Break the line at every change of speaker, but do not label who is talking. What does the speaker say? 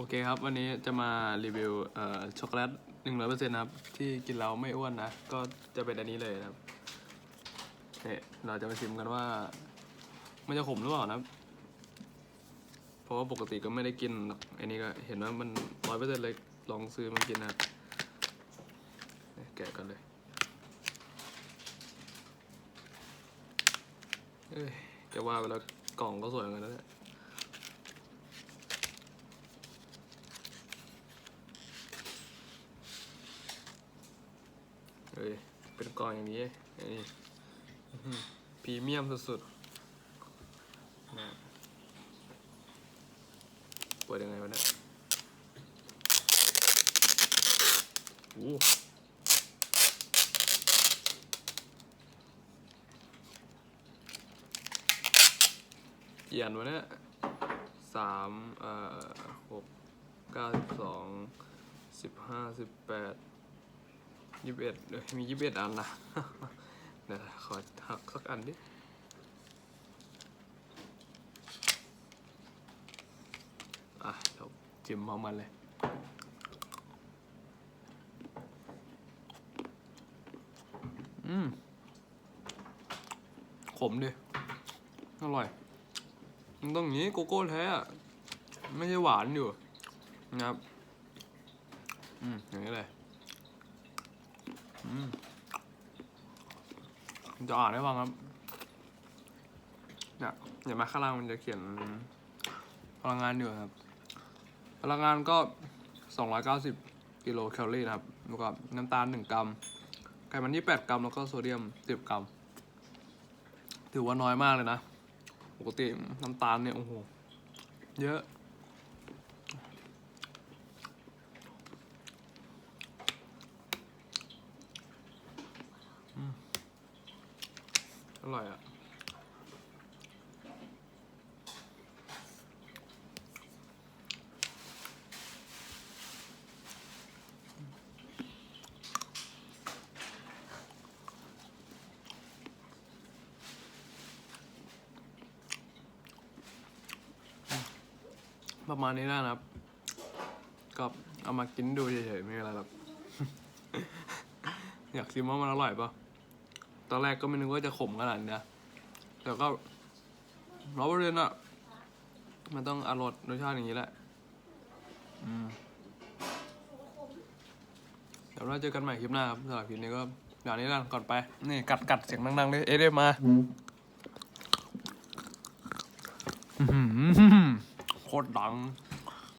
โอเคครับ วันนี้จะมารีวิวเอ่อช็อกโกแลตหนึ่งร้อยเปอร์เซ็นต์ครับที่กินแล้วไม่อ้วนนะ ก็จะเป็นอันนี้เลยนะครับเนี่ยเราจะมาชิมกันว่า มันจะขมหรือเปล่านะครับเพราะว่าปกติก็ไม่ได้กินหรอกอันนี้ก็เห็นว่ามันร้อยเปอร์เซ็นต์เลยลองซื้อมากินนะครับเนี่ยแกะกันเลยเอ้ยจะว่าไปแล้วกล่องก็สวยเหมือนกันนะเนี่ย เฮ้ยเป็นกล่องอย่างนี้นี่อื้อหือพรีเมียมสุดๆนะเปิดยังไงวะเนี่ยโอ้เขียนวะเนี่ยสามเอ่อหกเก้าสิบสองสิบห้าสิบแปด ยี่สิบเอ็ดเดี๋ยวมียี่สิบเอ็ดอันนะ เดี๋ยวขอหักสักอันดิอะเดี๋ยวจิ้มพร้อมกันเลยอืมขมดิ อร่อย มันต้องอย่างนี้โกโก้แท้ไม่ใช่หวานอยู่ นะครับ อืมอย่างนี้เลย จะอ่านให้ฟังครับเนี่ยเดี๋ยวมาข้างล่างมันจะเขียนพลังงานอยู่ครับ พลังงานก็ 290กิโลแคลอรี่นะครับแล้วก็น้ำตาล 1 กรัม ไขมันที่ 8 กรัม แล้วก็โซเดียม 10 กรัม ถือว่าน้อยมากเลยนะ ปกติน้ำตาลเนี่ย โอ้โห เยอะ อร่อยอะประมาณนี้นะครับ ก็เอามากินดูเฉยๆไม่เป็นไรหรอก อยากชิมว่ามันอร่อยปะ ตอนแรกก็ไม่นึกว่าจะขมขนาดนี้นะแต่ก็ร้อยเปอร์เซ็นต์อะมันต้องอร่อยรสชาติอย่างนี้แหละอืมเดี๋ยวเราเจอกันใหม่คลิปหน้าครับสำหรับคลิปนี้ก็อย่างนี้แล้วก่อนไป นี่กัดกัดเสียงดังๆเลยเอ๊ะได้มาอื้อหือโคตรดัง